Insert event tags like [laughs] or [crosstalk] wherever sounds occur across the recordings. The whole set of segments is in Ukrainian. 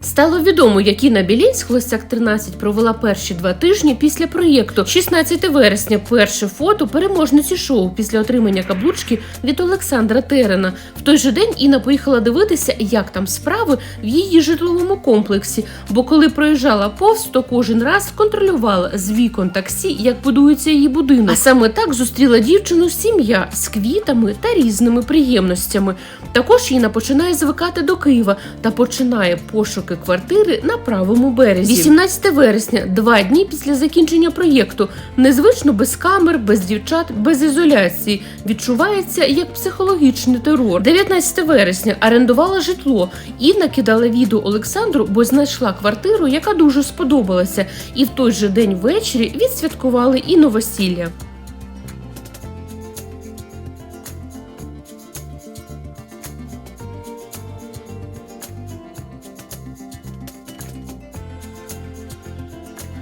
Стало відомо, як Інна Білінськ, холостяк 13, провела перші два тижні після проєкту. 16 вересня. Перше фото переможниці шоу після отримання каблучки від Олександра Терена. В той же день Інна поїхала дивитися, як там справи в її житловому комплексі. Бо коли проїжджала повз, то кожен раз контролювала з вікон таксі, як будується її будинок. А саме так зустріла дівчину сім'я з квітами та різними приємностями. Також Інна починає звикати до Києва та починає пошуки квартири на правому березі. 18 вересня, два дні після закінчення проєкту. Незвично без камер, без дівчат, без ізоляції. Відчувається як психологічний терор. 19 вересня орендувала житло. Інна кидала відео Олександру, бо знайшла квартиру, яка дуже сподобалася. І в той же день ввечері відсвяткували і новосілля. –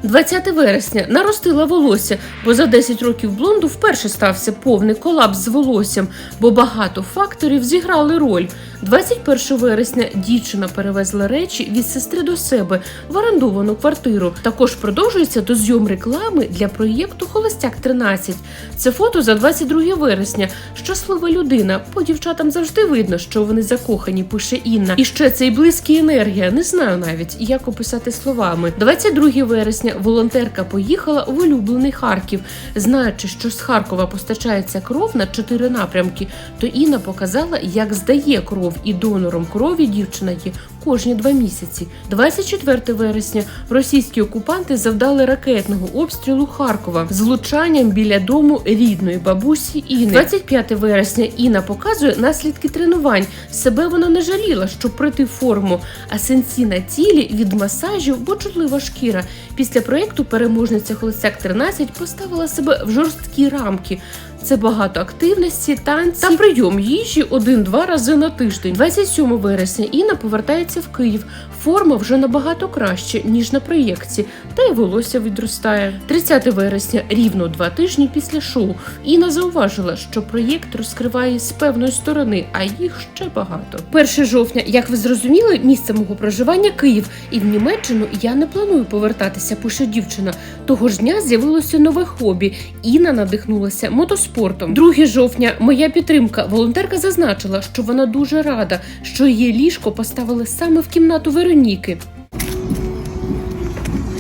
20 вересня наростила волосся, бо за 10 років блонду вперше стався повний колапс з волоссям, бо багато факторів зіграли роль. 21 вересня дівчина перевезла речі від сестри до себе в орендовану квартиру. Також продовжується дозйом реклами для проєкту Холостяк 13. Це фото за 22 вересня. Щаслива людина. По дівчатам завжди видно, що вони закохані, пише Інна. І ще цей близькі енергія. Не знаю навіть, як описати словами. 22 вересня волонтерка поїхала в улюблений Харків. Знаючи, що з Харкова постачається кров на чотири напрямки, то Інна показала, як здає кров, і донором крові дівчина є кожні два місяці. 24 вересня російські окупанти завдали ракетного обстрілу Харкова з влучанням біля дому рідної бабусі Інни. 25 вересня Інна показує наслідки тренувань. Себе вона не жаліла, щоб пройти форму, а синці на тілі від масажів, бо чутлива шкіра. Після проєкту переможниця Холостяк 13 поставила себе в жорсткі рамки. Це багато активності, танці та прийом їжі один-два рази на тиждень. 27 вересня Інна повертається в Київ. Форма вже набагато краще ніж на проєкті, та й волосся відростає. 30 вересня, рівно два тижні після шоу. Інна зауважила, що проєкт розкриває з певної сторони, а їх ще багато. 1 жовтня, як ви зрозуміли, місце мого проживання Київ, і в Німеччину я не планую повертатися. Пише дівчина. Того ж дня з'явилося нове хобі. Інна надихнулася мотоспортом. 2 жовтня моя підтримка. Волонтерка зазначила, що вона дуже рада, що її ліжко поставили саме в кімнату Вероніки.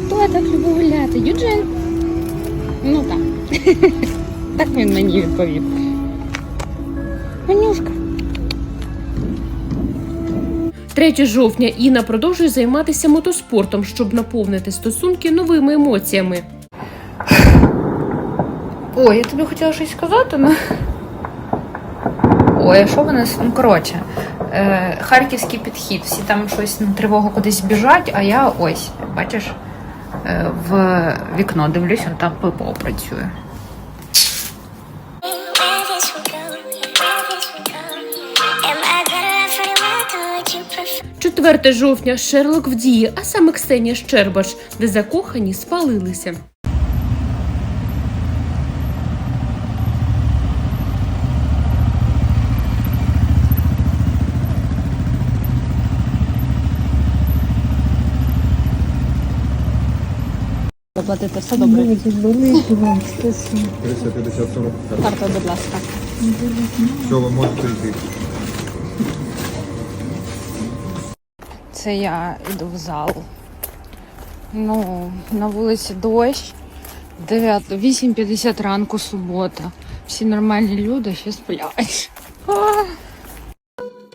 Хто так любить гуляти? Юджин? Ну так. [laughs] так він мені відповів. Манюшка. 3 жовтня Інна продовжує займатися мотоспортом, щоб наповнити стосунки новими емоціями. Ой, я тобі хотіла щось сказати, ну. Ой, а що вони. с- Ну, коротше, е, харківський підхід. Всі там щось на тривогу кудись біжать, а я ось, бачиш, е, в вікно дивлюсь, он там ППО працює. 4 жовтня Шерлок в дії, а саме Ксенія Щербаш, де закохані спалилися. Заплатити все добре. велике вам спасибо. 350 40. Карта, будь ласка. Все, ви можете йти. Це я йду в зал. Ну, на вулиці дощ. 9, 8.50 ранку субота. Всі нормальні люди ще сплять.